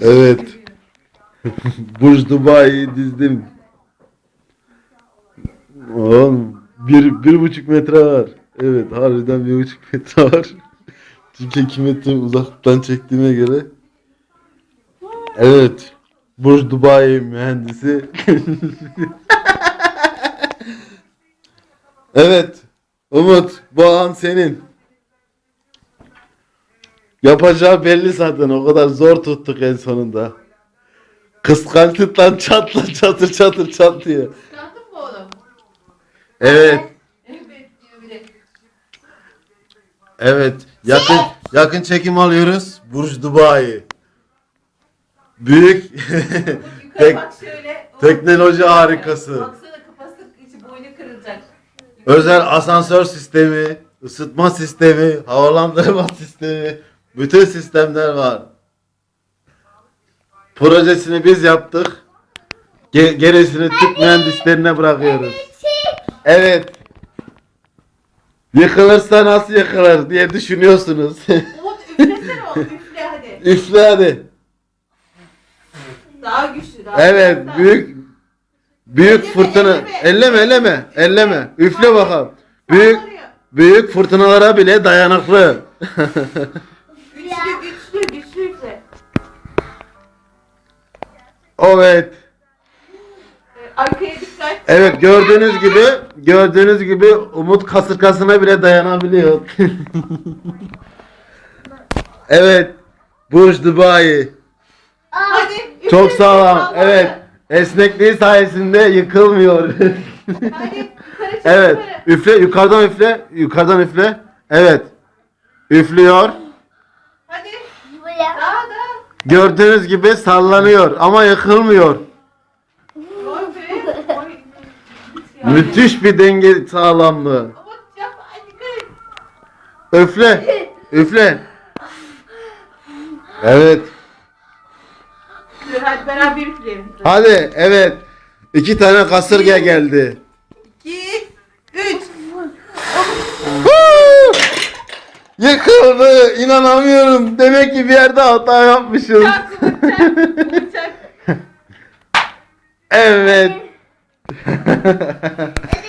Evet. Burj Dubai'yi dizdim. Oğlum bir, bir buçuk metre var. Evet harbiden bir buçuk metre var. Çünkü iki metre uzaktan çektiğime göre. Evet. Burj Dubai mühendisi. evet. Umut bu an senin. Yapacağı belli zaten. O kadar zor tuttuk en sonunda. Kıskançlıktan çatla çatır çatır çatlıyor. Çıkardın mı oğlum? Evet. Evet diyor bir de. Evet. Yakın yakın çekim alıyoruz. Burj Dubai. Büyük Yukarı tek, bak şöyle. teknoloji harikası. Baksana kafası içi boynu kırılacak. özel asansör sistemi, ısıtma sistemi, havalandırma sistemi, bütün sistemler var. Projesini biz yaptık. Ge- gerisini Türk mühendislerine bırakıyoruz. Evet. Yıkılırsa nasıl yıkılır diye düşünüyorsunuz. Umut üflesene o üfle hadi. Üfle hadi. Daha güçlü daha Evet, daha- büyük büyük Elleme, fırtına. elleme. Elleme, elleme, elleme. Üfle bakalım. Büyük Sallanıyor. büyük fırtınalara bile dayanıklı. evet. Arkaya dikkat. Evet gördüğünüz gibi gördüğünüz gibi Umut kasırgasına bile dayanabiliyor. evet. Burj Dubai. Hadi. Çok sağlam. Evet. Esnekliği sayesinde yıkılmıyor. Hadi evet. Üfle yukarıdan üfle. Yukarıdan üfle. Evet. Üflüyor. Gördüğünüz gibi sallanıyor ama yıkılmıyor. Müthiş bir denge sağlamlığı. Et. Üfle. Evet. Hadi beraber üfleyelim. Hadi evet. İki tane kasırga geldi. Yıkıldı. İnanamıyorum. Demek ki bir yerde hata yapmışız. Çak Umut çak. Umut çak. Evet.